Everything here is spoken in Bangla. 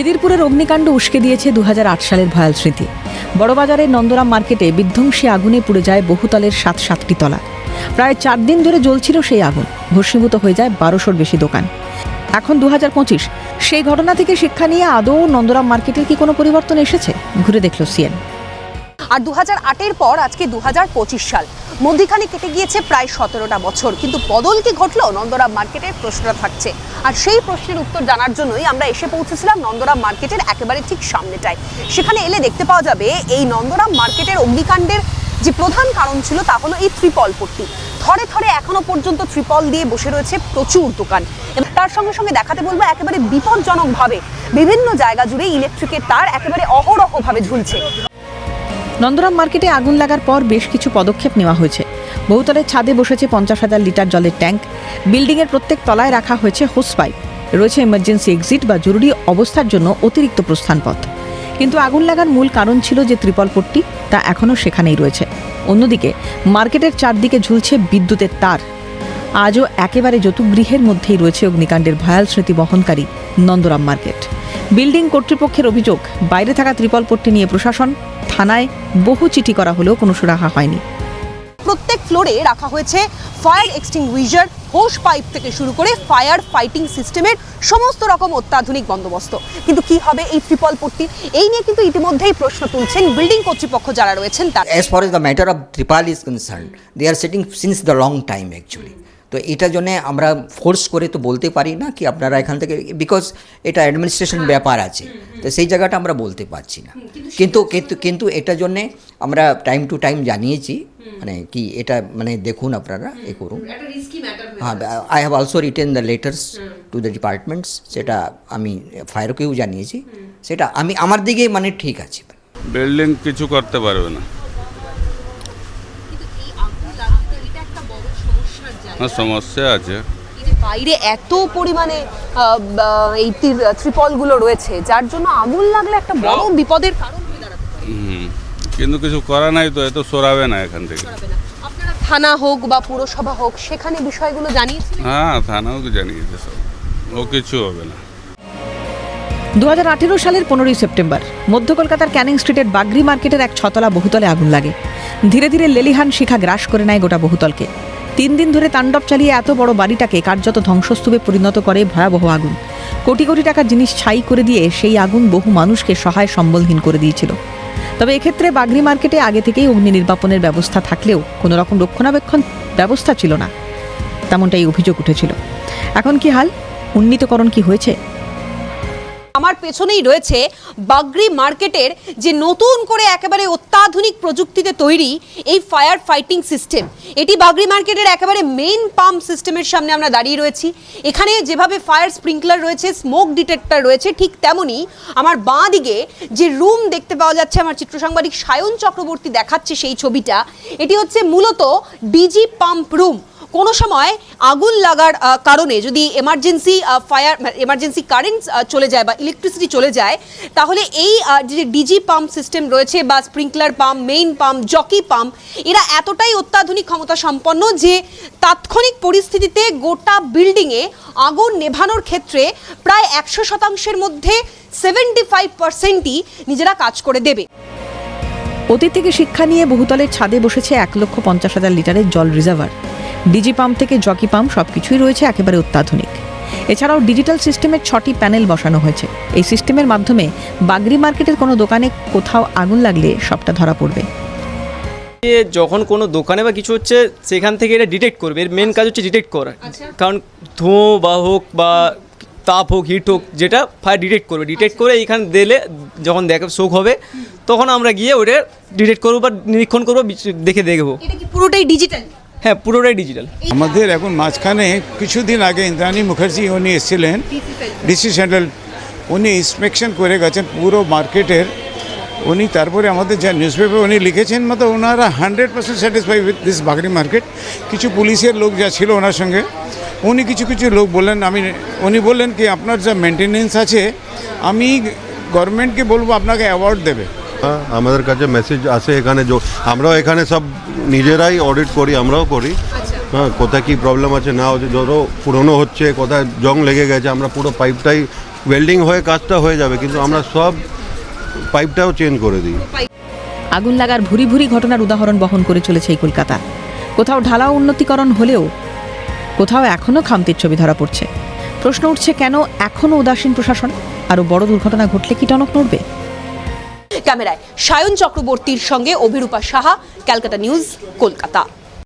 বহুতলের অগ্নিকাণ্ড উস্কে দিয়েছে দুহাজার আট সালের ভয়াল স্মৃতি। বড়বাজারের নন্দরাম মার্কেটে বিধ্বংসী আগুনে পুড়ে যায় বহুতলের সাত সাতটি তলা। প্রায় চার দিন ধরে জ্বলছিল সেই আগুন, ভস্মীভূত হয়ে যায় বারোশোর বেশি দোকান। এখন দু সেই ঘটনা থেকে শিক্ষা নিয়ে আদৌ নন্দরাম মার্কেটের কি কোনো পরিবর্তন এসেছে? ঘুরে দেখল সিএন। আর দু হাজার পর আজকে দু সাল মধ্যিখানে কেটে গিয়েছে প্রায় সতেরোটা বছর। কিন্তু বদল কি ঘটলো? নন্দরাম মার্কেটের প্রশ্নটা থাকছে। আর সেই প্রশ্নের উত্তর জানার জন্যই আমরা এসে পৌঁছেছিলাম নন্দরাম মার্কেটের একেবারে ঠিক সামনেটায়। সেখানে এলে দেখতে পাওয়া যাবে, এই নন্দরাম মার্কেটের অগ্নিকাণ্ডের যে প্রধান কারণ ছিল তা হলো এই ত্রিপল পট্টি। থরে থরে এখনও পর্যন্ত ত্রিপল দিয়ে বসে রয়েছে প্রচুর দোকান। তার সঙ্গে সঙ্গে দেখাতে বলব একেবারে বিপজ্জনকভাবে। বিভিন্ন জায়গা জুড়ে ইলেকট্রিকের তার একেবারে অহরহভাবে ঝুলছে। নন্দরাম মার্কেটে আগুন লাগার পর বেশ কিছু পদক্ষেপ নেওয়া হয়েছে। বহুতলের ছাদে বসেছে পঞ্চাশ হাজার লিটার জলের ট্যাঙ্ক। বিল্ডিংয়ের প্রত্যেক তলায় রাখা হয়েছে হোস পাইপ। রয়েছে এমার্জেন্সি এক্সিট বা জরুরি অবস্থার জন্য অতিরিক্ত প্রস্থানপথ। কিন্তু আগুন লাগার মূল কারণ ছিল যে ত্রিপল পট্টি তা এখনও সেখানেই রয়েছে। অন্যদিকে, মার্কেটের চারদিকে ঝুলছে বিদ্যুতের তার। আজও একেবারে যতুগৃহের মধ্যেই রয়েছে অগ্নিকাণ্ডের ভয়াল স্মৃতি বহনকারী নন্দরাম মার্কেট। বিল্ডিং কর্তৃপক্ষের অভিযোগ, বাইরে থাকা ত্রিপল পট্টি নিয়ে প্রশাসন থানায় বহু চিঠি করা হলেও কোনো সুরাহা হয়নি। প্রত্যেক ফ্লোরে রাখা হয়েছে ফায়ার এক্সটিংগুইজার হোস পাইপ থেকে শুরু করে ফায়ার ফাইটিং সিস্টেমের সমস্ত রকম অত্যাধুনিক বন্দোবস্ত। কিন্তু কি হবে এই ত্রিপল পট্টি? এই নিয়ে কিন্তু ইতিমধ্যেই প্রশ্ন তুলছেন বিল্ডিং কর্তৃপক্ষ যারা রয়েছেন তারা। As far as the matter of Tripal is concern they are sitting since the long time actually. তো এটার জন্য আমরা ফোর্স করে তো বলতে পারি না কি আপনারা এখান থেকে বিকজ এটা অ্যাডমিনিস্ট্রেশন ব্যাপার আছে। তো সেই জায়গাটা আমরা বলতে পারছি না। কিন্তু কিন্তু কিন্তু এটার জন্যে আমরা টাইম টু টাইম জানিয়েছি। মানে কি এটা মানে দেখুন আপনারা এ করুন। হ্যাঁ I have also written the letters to the departments সেটা আমি ফায়ারকেও জানিয়েছি। সেটা আমি আমার দিকে মানে ঠিক আছে। বিল্ডিং কিছু করতে পারবে না। সমস্যা আছে। বাইরে এত পরিমাণে এই ত্রিপলগুলো রয়েছে যার জন্য আগুন লাগলে একটা বড় বিপদের কারণ হয়ে দাঁড়াতে হুম কিন্তু কিছু করা নাই তো এত সরাবে না এখান থেকে। থানা হোক বা পুরসভা হোক সেখানে বিষয়গুলো জানিয়েছিলেন? হ্যাঁ থানাও জানিয়েছে সব। ও কিছু হবে না। দু হাজার আঠেরো সালের পনেরোই সেপ্টেম্বর মধ্য কলকাতার ক্যানিং স্ট্রিটের বাগরি মার্কেটের এক ছতলা বহুতলে আগুন লাগে। ধীরে ধীরে লেলিহান শিখা গ্রাস করে নেয় গোটা বহুতলকে। তিন দিন ধরে তাণ্ডব চালিয়ে এত বড় বাড়িটাকে কার্যত ধ্বংসস্তূপে পরিণত করে ভয়াবহ আগুন। কোটি কোটি টাকার জিনিস ছাই করে দিয়ে সেই আগুন বহু মানুষকে সহায় সম্বলহীন করে দিয়েছিল। তবে এক্ষেত্রে বাগরি মার্কেটে আগে থেকেই অগ্নি নির্বাপনের ব্যবস্থা থাকলেও কোনো রকম রক্ষণাবেক্ষণ ব্যবস্থা ছিল না। তেমনটাই অভিযোগ উঠেছিল। এখন কি হাল? উন্নীতকরণ কি হয়েছে? আমার পেছনেই রয়েছে বাগরি মার্কেটের যে নতুন করে একেবারে অত্যাধুনিক প্রযুক্তিতে তৈরি এই ফায়ার ফাইটিং সিস্টেম। এটি বাগরি মার্কেটের একেবারে মেইন পাম্প সিস্টেমের সামনে আমরা দাঁড়িয়ে রয়েছি। এখানে যেভাবে ফায়ার স্প্রিংকলার রয়েছে স্মোক ডিটেক্টর রয়েছে, ঠিক তেমনি আমার বাঁ দিকে যে রুম দেখতে পাওয়া যাচ্ছে, আমার চিত্র সাংবাদিক সায়ন চক্রবর্তী দেখাচ্ছে সেই ছবিটা, এটি হচ্ছে মূলত ডিজি পাম্প রুম কোনো সময় আগুন লাগার কারণে যদি এমার্জেন্সি ফায়ার এমার্জেন্সি কারেন্ট চলে যায় বা ইলেকট্রিসিটি চলে যায়, তাহলে এই যে ডিজি পাম্প সিস্টেম রয়েছে বা sprinkler pump main pump jockey pump এরা এতটাই অত্যাধুনিক ক্ষমতা সম্পন্ন যে তাৎক্ষণিক পরিস্থিতিতে গোটা বিল্ডিংয়ে আগুন নেভানোর ক্ষেত্রে প্রায় একশো শতাংশের মধ্যে সেভেন্টি ফাইভ পার্সেন্টই নিজেরা কাজ করে দেবে। অতীত থেকে শিক্ষা নিয়ে বহুতলের ছাদে বসেছে এক লক্ষ পঞ্চাশ হাজার লিটারের জল রিজার্ভার। ডিজি পাম্প থেকে জকি পাম্প সবকিছুই রয়েছে একেবারে অত্যাধুনিক। এছাড়াও ডিজিটাল সিস্টেমের ছটি প্যানেল বসানো হয়েছে। এই সিস্টেমের মাধ্যমে বাগরি মার্কেটের কোনো দোকানে কোথাও আগুন লাগলে সবটা ধরা পড়বে। যে যখন কোনো দোকানে বা কিছু হচ্ছে সেখান থেকে এটা ডিটেক্ট করবে। এর মেন কাজ হচ্ছে ডিটেক্ট করা। কারণ ধোঁ বা হোক বা তাপ হোক হিট হোক যেটা ফায়ার ডিটেক্ট করবে। ডিটেক্ট করে এইখানে দিলে যখন দেখে শোক হবে তখন আমরা গিয়ে ওটা ডিটেক্ট করব বা নিরীক্ষণ করব দেখে দেখব। পুরোটাই ডিজিটাল হ্যাঁ পুরোটাই ডিজিটাল আমাদের এখন মাঝখানে কিছুদিন আগে ইন্দ্রাণী মুখার্জি উনি এসেছিলেন ডিসি সেন্ট্রাল উনি ইন্সপেকশন করে গেছেন পুরো মার্কেটের উনি তারপরে আমাদের যা নিউজ পেপার উনি লিখেছেন মতো ওনারা hundred percent satisfy with this Bagri market কিছু পুলিশের লোক যা ছিল ওনার সঙ্গে উনি কিছু কিছু লোক বললেন আমি উনি বললেন কি আপনার যা মেনটেনেন্স আছে আমি গভর্নমেন্টকে বলব আপনাকে অ্যাওয়ার্ড দেবে। আমাদের কাছে মেসেজ আসে এখানে আমরাও এখানে সব নিজেরাই অডিট করি আমরাও করি। হ্যাঁ কোথায় কী প্রবলেম আছে না হচ্ছে ধরো পুরনো হচ্ছে কোথায় জং লেগে গেছে আমরা পুরো পাইপটাই ওয়েল্ডিং হয়ে কাজটা হয়ে যাবে কিন্তু আমরা সব পাইপটাও চেঞ্জ করে দিই। আগুন লাগার ভুরি ভুরি ঘটনার উদাহরণ বহন করে চলেছে এই কলকাতা। কোথাও ঢালাও উন্নতিকরণ হলেও কোথাও এখনও খামতির ছবি ধরা পড়ছে। প্রশ্ন উঠছে কেন এখনও উদাসীন প্রশাসন? আরও বড় দুর্ঘটনা ঘটলে কি টনক নড়বে? ক্যামেরায় সায়ন চক্রবর্তীর সঙ্গে অভিরূপা সাহা ক্যালকাটা নিউজ কলকাতা।